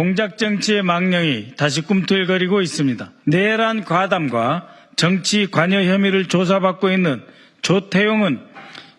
공작 정치의 망령이 다시 꿈틀거리고 있습니다. 내란 과담과 정치 관여 혐의를 조사받고 있는 조태용은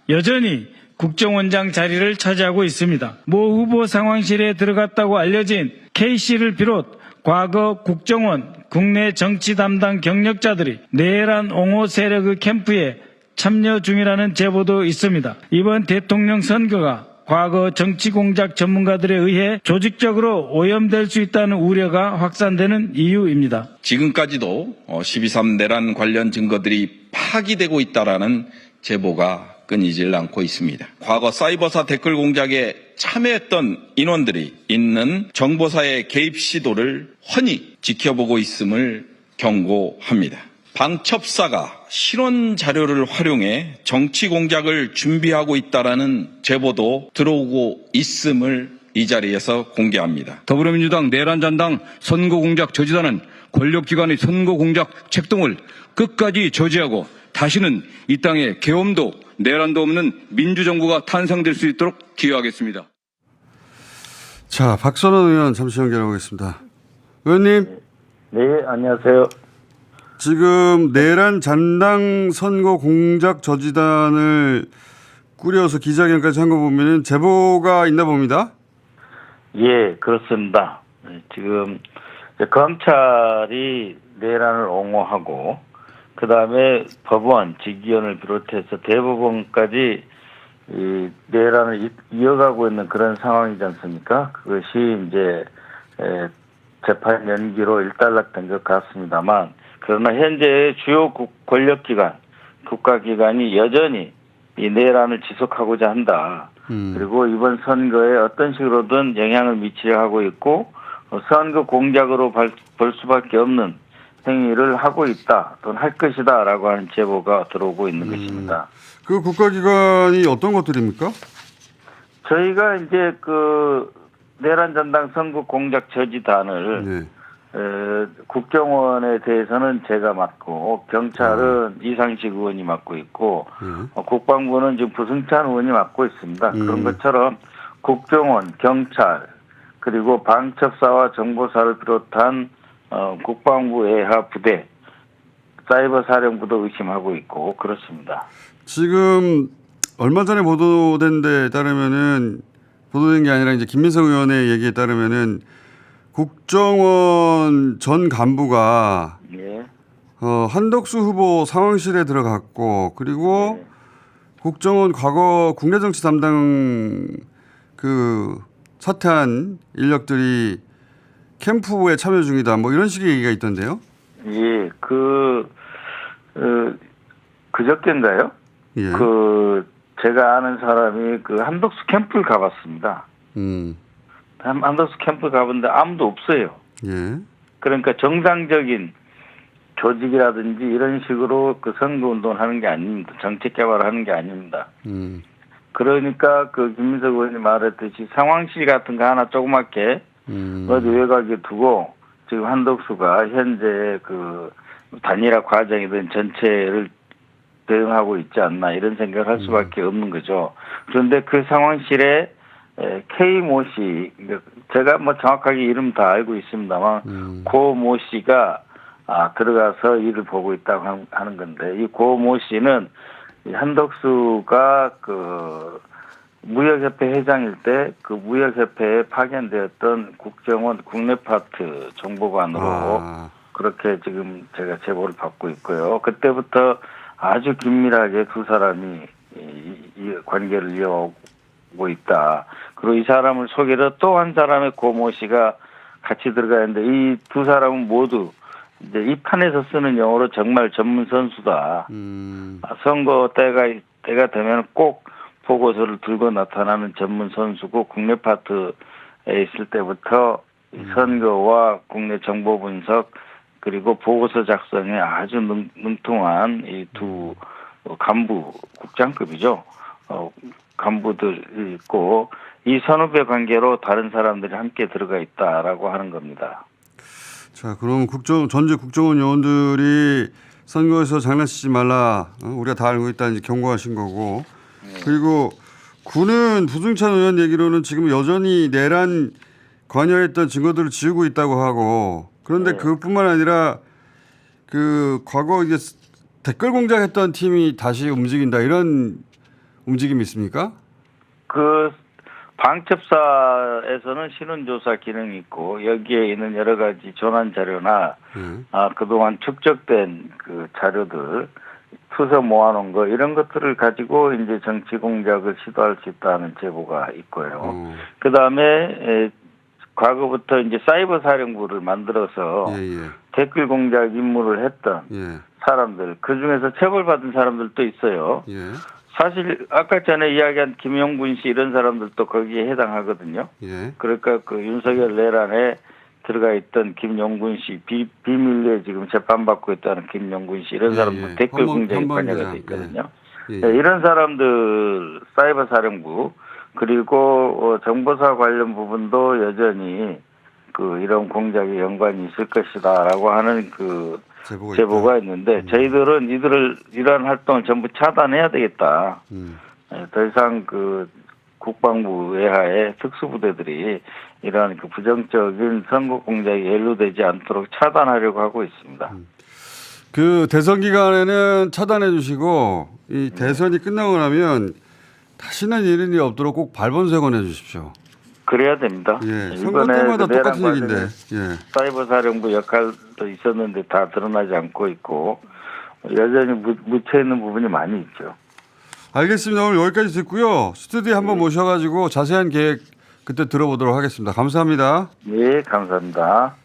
여전히 국정원장 자리를 차지하고 있습니다. 모 후보 상황실에 들어갔다고 알려진 K씨를 비롯 과거 국정원 국내 정치 담당 경력자들이 내란 옹호 세력의 캠프에 참여 중이라는 제보도 있습니다. 이번 대통령 선거가 과거 정치 공작 전문가들에 의해 조직적으로 오염될 수 있다는 우려가 확산되는 이유입니다. 지금까지도 12.3 내란 관련 증거들이 파기되고 있다라는 제보가 끊이질 않고 있습니다. 과거 사이버사 댓글 공작에 참여했던 인원들이 있는 정보사의 개입 시도를 훤히 지켜보고 있음을 경고합니다. 방첩사가 실원 자료를 활용해 정치 공작을 준비하고 있다라는 제보도 들어오고 있음을 이 자리에서 공개합니다. 더불어민주당 내란잔당 선거공작 저지단은 권력기관의 선거공작 책동을 끝까지 저지하고 다시는 이 땅에 계엄도 내란도 없는 민주정부가 탄생될 수 있도록 기여하겠습니다. 자, 박선원 의원 잠시 연결하겠습니다. 의원님, 네, 안녕하세요. 지금 내란 잔당 선거 공작 저지단을 꾸려서 기자회견까지 한 거 보면은 제보가 있나 봅니다. 예, 그렇습니다. 네, 지금 검찰이 내란을 옹호하고 그 다음에 법원, 직위원을 비롯해서 대법원까지 이 내란을 이- 이어가고 있는 그런 상황이지 않습니까? 그것이 이제 에, 재판 연기로 일단락된 것 같습니다만 그러나 현재 주요 국- 권력기관, 국가기관이 여전히 이 내란을 지속하고자 한다. 음. 그리고 이번 선거에 어떤 식으로든 영향을 미치려 하고 있고 어, 선거 공작으로 발- 볼 수밖에 없는 행위를 하고 있다 또는 할 것이다라고 하는 제보가 들어오고 있는 것입니다. 그 국가기관이 어떤 것들입니까? 저희가 이제 그 내란 전당 선거 공작 저지단을 네. 에, 국정원에 대해서는 제가 맡고 경찰은 이상식 의원이 맡고 있고 네. 어, 국방부는 지금 부승찬 의원이 맡고 있습니다. 음. 그런 것처럼 국정원, 경찰 그리고 방첩사와 정보사를 비롯한 어, 국방부 예하 부대, 사이버 사령부도 의심하고 있고 그렇습니다. 지금 얼마 전에 보도된 데 따르면은 보도된 게 아니라 이제 김민석 의원의 얘기에 따르면은 국정원 전 간부가 예. 어, 한덕수 후보 상황실에 들어갔고 그리고 네. 국정원 과거 국내 정치 담당 그 사퇴한 인력들이 캠프에 참여 중이다. 뭐 이런 식의 얘기가 있던데요. 예, 그, 어, 그저께인가요? 예. 그, 제가 아는 사람이 그 한덕수 캠프를 가봤습니다. 음. 한- 한덕수 캠프 가봤는데 아무도 없어요. 예. 그러니까 정상적인 조직이라든지 이런 식으로 그 선거 운동을 하는 게 아닙니다. 정책 개발을 하는 게 아닙니다. 음. 그러니까 그 김민석 의원이 말했듯이 상황실 같은 거 하나 조그맣게 음. 어디 외곽에 두고 지금 한덕수가 현재 그 단일화 과정이든 전체를 대응하고 있지 않나 이런 생각을 할 수밖에 없는 거죠. 그런데 그 상황실에 에, K 모 씨, 제가 뭐 정확하게 이름 다 알고 있습니다만 음. 고모 씨가 아, 들어가서 일을 보고 있다고 한- 하는 건데 이 고모 씨는 이 한덕수가 그 무역협회 회장일 때 그 무역협회에 파견되었던 국정원 국내 파트 정보관으로 아. 그렇게 지금 제가 제보를 받고 있고요. 그때부터 아주 긴밀하게 두 사람이 이, 이 관계를 이어오고 있다. 그리고 이 사람을 소개로 또 한 사람의 고모 씨가 같이 들어가 있는데 이 두 사람은 모두 이제 이 판에서 쓰는 영어로 정말 전문 선수다. 음. 아, 선거 때가 때가 되면 꼭 보고서를 들고 나타나는 전문 선수고 국내 파트에 있을 때부터 이 선거와 국내 정보 분석 그리고 보고서 작성에 아주 능, 능통한 이 두 간부 국장급이죠. 어, 간부들이 있고 이 선후배 관계로 다른 사람들이 함께 들어가 있다라고 하는 겁니다. 자, 그럼 국정 전직 국정원 요원들이 선거에서 장난치지 말라. 어, 우리가 다 알고 있다 이제 경고하신 거고. 그리고 군은 부승찬 의원 얘기로는 지금 여전히 내란 관여했던 증거들을 지우고 있다고 하고 그런데 네. 그뿐만 아니라 그 과거 이게 댓글 공작했던 팀이 다시 움직인다 이런 움직임이 있습니까? 그 방첩사에서는 신원조사 기능이 있고 여기에 있는 여러 가지 전환 자료나 예. 아 그동안 축적된 그 자료들 투서 모아놓은 거 이런 것들을 가지고 이제 정치 공작을 시도할 수 있다는 제보가 있고요. 어. 그 다음에 과거부터 이제 사이버 사령부를 만들어서 예, 예. 댓글 공작 임무를 했던 예. 사람들 그 중에서 처벌받은 사람들도 있어요. 예. 사실 아까 전에 이야기한 김용군 씨 이런 사람들도 거기에 해당하거든요. 예. 그러니까 그 윤석열 내란에 들어가 있던 김용군 씨 비, 비밀리에 지금 재판받고 있다는 김용군 씨 이런 예, 사람들 예. 댓글 헌법- 공작에. 관여가 돼 있거든요. 예. 네, 이런 사람들 사이버 사령부 그리고 어, 정보사 관련 부분도 여전히 그 이런 공작에 연관이 있을 것이다라고 하는 그 제보가, 제보가. 있는데 저희들은 이들을 이러한 활동을 전부 차단해야 되겠다. 음. 예, 더 이상 그 국방부 외하의 특수부대들이 이러한 그 부정적인 선거 공작에 연루되지 않도록 차단하려고 하고 있습니다. 그 대선 기간에는 차단해 주시고 이 네. 대선이 끝나고 나면 다시는 이런 일이 없도록 꼭 발본색원 해 주십시오. 그래야 됩니다. 예. 이번에 똑같은 얘기인데. 예. 사이버 사령부 역할도 있었는데 다 드러나지 않고 있고 여전히 무, 묻혀 있는 부분이 많이 있죠. 알겠습니다. 오늘 여기까지 듣고요. 스튜디오에 한번 모셔가지고 자세한 계획 그때 들어보도록 하겠습니다. 감사합니다. 예, 감사합니다.